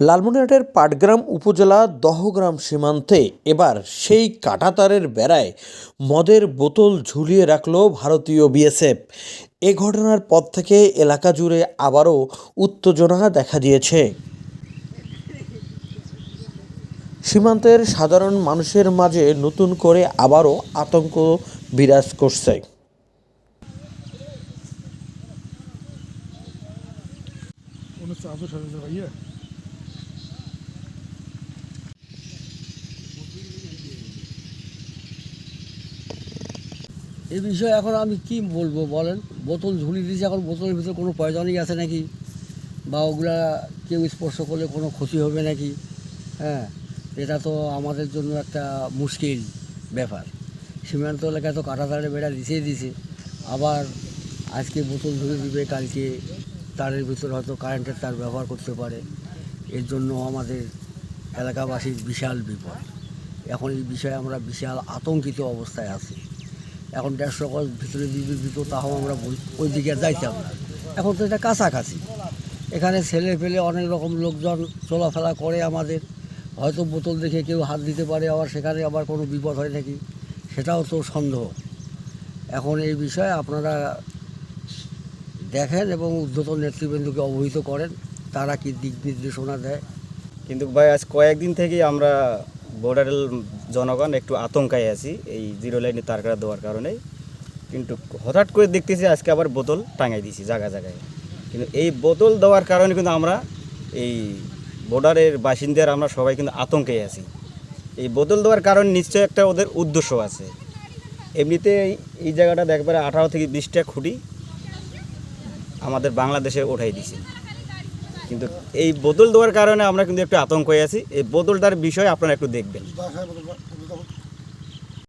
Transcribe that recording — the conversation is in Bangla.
লালমনিরহাটের পাটগ্রাম উপজেলা দহগ্রাম সীমান্তে এবার সেই কাঁটাতারের বেড়ায় মদের বোতল ঝুলিয়ে রাখল ভারতীয় বিএসএফ। এ ঘটনার পর থেকে এলাকা জুড়ে আবারও উত্তেজনা দেখা দিয়েছে। সীমান্তের সাধারণ মানুষের মাঝে নতুন করে আবারও আতঙ্ক বিরাজ করছে। এই বিষয়ে এখন আমি কি বলব বলেন? বোতল ঝুলি দিয়েছে, এখন বোতলের ভিতরে কোনো পয়জনই আছে নাকি? বা ওগুলা কেউ স্পর্শ করলে কোনো ক্ষতি হবে নাকি? হ্যাঁ এটা তো আমাদের জন্য একটা মুশকিল ব্যাপার। সীমান্ত এলাকায় তো কাটা তারে বেড়া দিছেই দিছে। আবার আজকে বোতল ঝুলি দিবে, কালকে তারের ভিতরে হয়তো কারেন্টের তার ব্যবহার করতে পারে। এর জন্য আমাদের এলাকাবাসীর বিশাল বিপদ। এখন এই বিষয়ে আমরা বিশাল আতঙ্কিত অবস্থায় আছি। এখন দেড়শো গজ ভিতরে বিবৃত তাও আমরা ওই দিকে যাইতাম না। এখন তো এটা কাছাকাছি। এখানে ছেলে পেলে অনেক রকম লোকজন চলাফেরা করে আমাদের। হয়তো বোতল দেখে কেউ হাত দিতে পারে, আবার সেখানে আবার কোনো বিপদ হয় নাকি, সেটাও তো সন্দেহ। এখন এই বিষয়ে আপনারা দেখেন এবং উদ্ধত নেতৃবৃন্দকে অবহিত করেন। তারা কি দিক নির্দেশনা দেয়? কিন্তু ভাই, আজ কয়েকদিন থেকেই আমরা বর্ডারের জনগণ একটু আতঙ্কায় আছি, এই জিরো লাইনে তারকারা দেওয়ার কারণে কিন্তু হঠাৎ করে দেখতেছি আজকে আবার বোতল টাঙাই দিছি জায়গা জায়গায়। কিন্তু এই বোতল দেওয়ার কারণে কিন্তু আমরা এই বর্ডারের বাসিন্দার আমরা সবাই কিন্তু আতঙ্কে আছি। এই বোতল দেওয়ার কারণে নিশ্চয়ই একটা ওদের উদ্দেশ্য আছে। এমনিতে এই- জায়গাটা একবারে আঠারো থেকে বিশটা খুঁটি আমাদের বাংলাদেশে ওঠাই দিছে। কিন্তু এই বদল দেওয়ার কারণে আমরা কিন্তু একটু আতঙ্ক হয়ে আছি। এই বদলটার বিষয়ে আপনারা একটু দেখবেন।